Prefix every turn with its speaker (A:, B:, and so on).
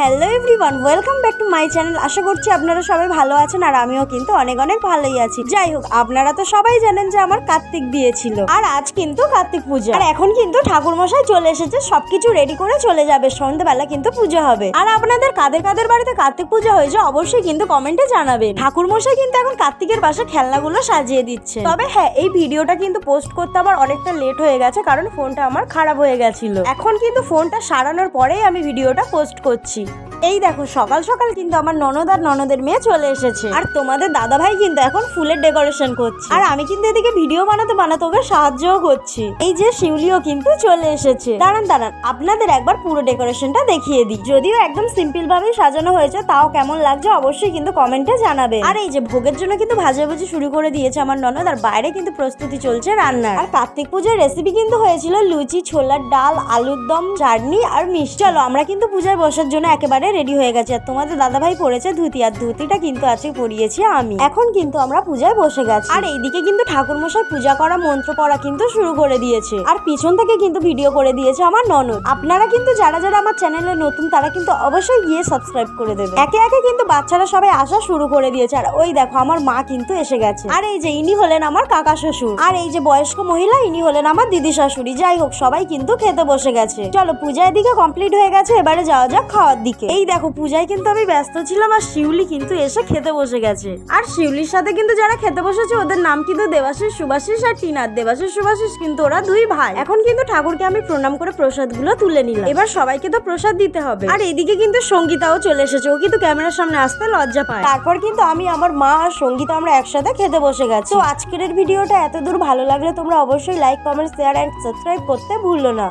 A: Hello everyone welcome back to my channel আশা করছি আপনারা সবাই ভালো আছেন আর আমিও কিন্তু অনেক অনেক ভালোই আছি। যাই হোক, আপনারা তো সবাই জানেন যে আমার কার্তিক দিয়েছিল আর আজ কিন্তু কার্তিক পুজো। আর এখন কিন্তু ঠাকুর মশাই চলে এসেছে, সবকিছু রেডি করে চলে যাবে। সন্ধ্যেবেলা কিন্তু পুজো হবে। আর আপনাদের কাদের কাদের বাড়িতে কার্তিক পুজো হয়েছে অবশ্যই কিন্তু কমেন্টে জানাবেন। ঠাকুর মশাই কিন্তু এখন কার্তিকের পাশে খেলনাগুলো সাজিয়ে দিচ্ছে। তবে হ্যাঁ এই ভিডিওটা কিন্তু পোস্ট করতে আমার অনেকটা লেট হয়ে গেছে, কারণ ফোনটা আমার খারাপ হয়ে গেছিল। এখন কিন্তু ফোনটা সারানোর পরেই আমি ভিডিওটা পোস্ট করছি। এই দেখো, সকাল সকাল কিন্তু আমার ননদ আর ননদের মেয়ে চলে এসেছে। আর তোমাদের দাদা ভাই কিন্তু এখন ফুলের ডেকোরেশন করছে। আর আমি কিন্তু এদিকে ভিডিও বানাতে বানাতে ওকে সাহায্যও করছি। এই যে শিউলিও কিন্তু চলে এসেছে। দাঁড়ান দাঁড়ান, আপনাদের একবার পুরো ডেকোরেশনটা দেখিয়ে দিই। যদিও একদম সিম্পল ভাবেই সাজানো হয়েছে, তাও কেমন লাগছে অবশ্যই কিন্তু কমেন্টে জানাবে আর এই যে ভোগের জন্য কিন্তু ভাজাভুজি শুরু করে দিয়েছে আমার ননদ, আর বাইরে কিন্তু প্রস্তুতি চলছে রান্নার। আর কার্তিক পুজোর রেসিপি কিন্তু হয়েছিল লুচি, ছোলার ডাল, আলুর দম, চাটনি আর মিষ্টি। চলো, আমরা কিন্তু পূজায় বসার জন্য একেবারে রেডি হয়ে গেছে। আর তোমাদের দাদাভাই পরেছে ধুতি, আর ধুতিটা কিন্তু আজকে পরিয়েছি আমি। এখন কিন্তু আমরা পূজায় বসে গেছি। আর এইদিকে কিন্তু ঠাকুরমশাই পূজা করা মন্ত্র পড়া কিন্তু শুরু করে দিয়েছে। আর পিছন থেকে কিন্তু ভিডিও করে দিয়েছে আমার ননদ। আপনারা কিন্তু যারা যারা আমার চ্যানেলে নতুন, তারা কিন্তু অবশ্যই গিয়ে সাবস্ক্রাইব করে দেবে। একে একে কিন্তু বাচ্চারা সবাই আসা শুরু করে দিয়েছে। আর ওই দেখো, আমার মা কিন্তু এসে গেছে। আর এই যে ইনি হলেন আমার কাকা শ্বশুর। আর এই যে বয়স্ক মহিলা, ইনি হলেন আমার দিদি শাশুড়ি। যাই হোক, সবাই কিন্তু খেতে বসে গেছে। চলো পূজার দিকে কমপ্লিট হয়ে গেছে। এবারে যাওয়া যাক খাওয়ার দিকে। এই দেখো, পূজায় কিন্তু আমি ব্যস্ত ছিলাম আর শিউলি কিন্তু এসে খেতে বসে গেছে। আর শিউলির সাথে কিন্তু যারা খেতে বসেছে, ওদের নাম কিন্তু দেবাশিস সুভাষিস আর টিনার দেবাশিস সুভাষিস কিন্তু ওরা দুই ভাই। এখন কিন্তু ঠাকুরকে আমি প্রণাম করে প্রসাদগুলো তুলে নিলাম। এবার সবাইকে তো প্রসাদ দিতে হবে। আর এদিকে কিন্তু সঙ্গীতাও চলে এসেছে। ও কিন্তু ক্যামেরার সামনে আসতে লজ্জা পায়। তারপর কিন্তু আমি, আমার মা আর সঙ্গীতা আমরা একসাথে খেতে বসে গেছি। তো আজকের ভিডিওটা এত দূর ভালো লাগলে তোমরা অবশ্যই like comment share and subscribe করতে ভুলো না।